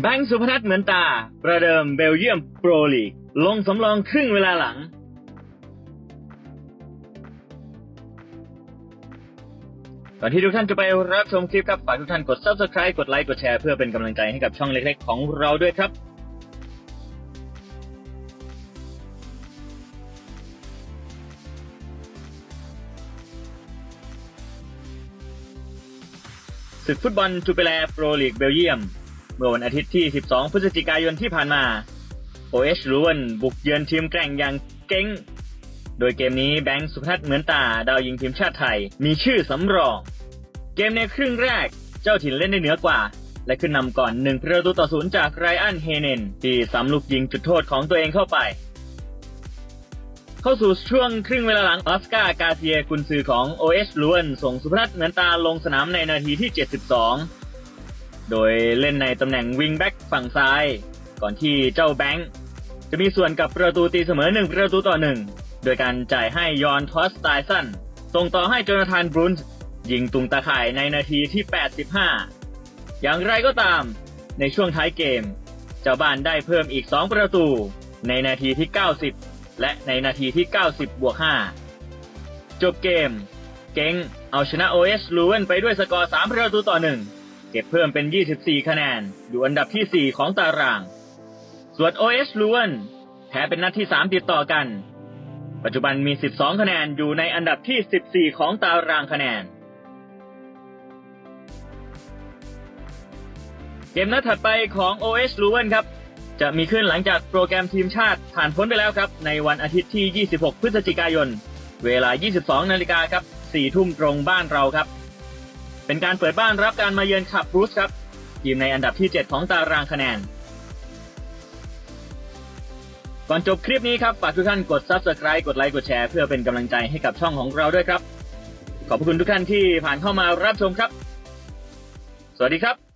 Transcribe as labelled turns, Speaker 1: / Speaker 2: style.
Speaker 1: แบงค์สุพนัทเหมือนตา ประเดิมเบลเยียมโปรลีก ลงสำรองครึ่งเวลาหลัง ก่อนที่ทุกท่านจะไปรับชมคลิปครับ ฝากทุกท่านกด subscribe กดไลค์กดแชร์เพื่อเป็นกำลังใจให้กับช่องเล็กๆ ของเราด้วยครับศึกฟุตบอลจูเปแลโปรลีกเบลเยียม เมื่อวันอาทิตย์ที่ 12 พฤศจิกายนที่ผ่านมา OH ลูวนบุกเยือนทีมแกร่งอย่างเก้ง โดยเกมนี้แบงค์สุพัฒนัทเหมือนตา ดาวยิงทีมชาติไทย มีชื่อสำรอง เกมในครึ่งแรก เจ้าถิ่นเล่นได้เหนือกว่า และขึ้นนำก่อนหนึ่งประตูต่อศูนย์จากไรอันเฮเนนที่ซ้ำลูกยิงจุดโทษของตัวเองเข้าไป เข้าสู่ช่วงครึ่งเวลาหลังออสการ์กาเซียกุนซือของ OH ล้วนส่งสุพัฒนัทเหมือนตาลงสนามในนาทีที่ 72 โดยเล่นในตำแหน่งวิงแบ็กฝั่งซ้าย ก่อนที่เจ้าแบงค์จะมีส่วนกับประตูตีเสมอหนึ่งประตูต่อหนึ่งโดยการจ่ายให้ยอนทอสไตสันส่งต่อให้โจนาธานบรูนส์ยิงตุงตาข่ายในนาทีที่ 85 อย่างไรก็ตาม ในช่วงท้ายเกม เจ้าบ้านได้เพิ่มอีก 2 ประตู ในนาทีที่ 90 และในนาทีที่ 90บวก5จบเกม เก้งเอาชนะ OS ลูเวนไปด้วยสกอร์ 3 ประตูต่อ 1 เก็บเพิ่มเป็น 24 คะแนน อยู่อันดับที่ 4 ของตาราง ส่วน OS ลูเวนแพ้เป็นนัดที่ 3 ติดต่อกัน ปัจจุบันมี 12 คะแนน อยู่ในอันดับที่ 14 ของตารางคะแนน เกมนัดถัดไปของ OS ลูเวนครับ จะมีขึ้นหลังจากโปรแกรมทีมชาติผ่านพ้นไปแล้วครับ ในวันอาทิตย์ที่ 26 พฤศจิกายน เวลา 22 นาฬิกาครับ 4 ทุ่มตรงบ้านเราครับ เป็นการเปิดบ้านรับการมาเยือนขับรูสครับทีมในอันดับที่ 7 ของตารางคะแนน ก่อนจบคลิปนี้ครับฝากทุกท่านกด subscribe กดไลค์กดแชร์เพื่อเป็นกำลังใจให้กับช่องของเราด้วยครับ ขอบคุณทุกท่านที่ผ่านเข้ามารับชมครับ สวัสดีครับ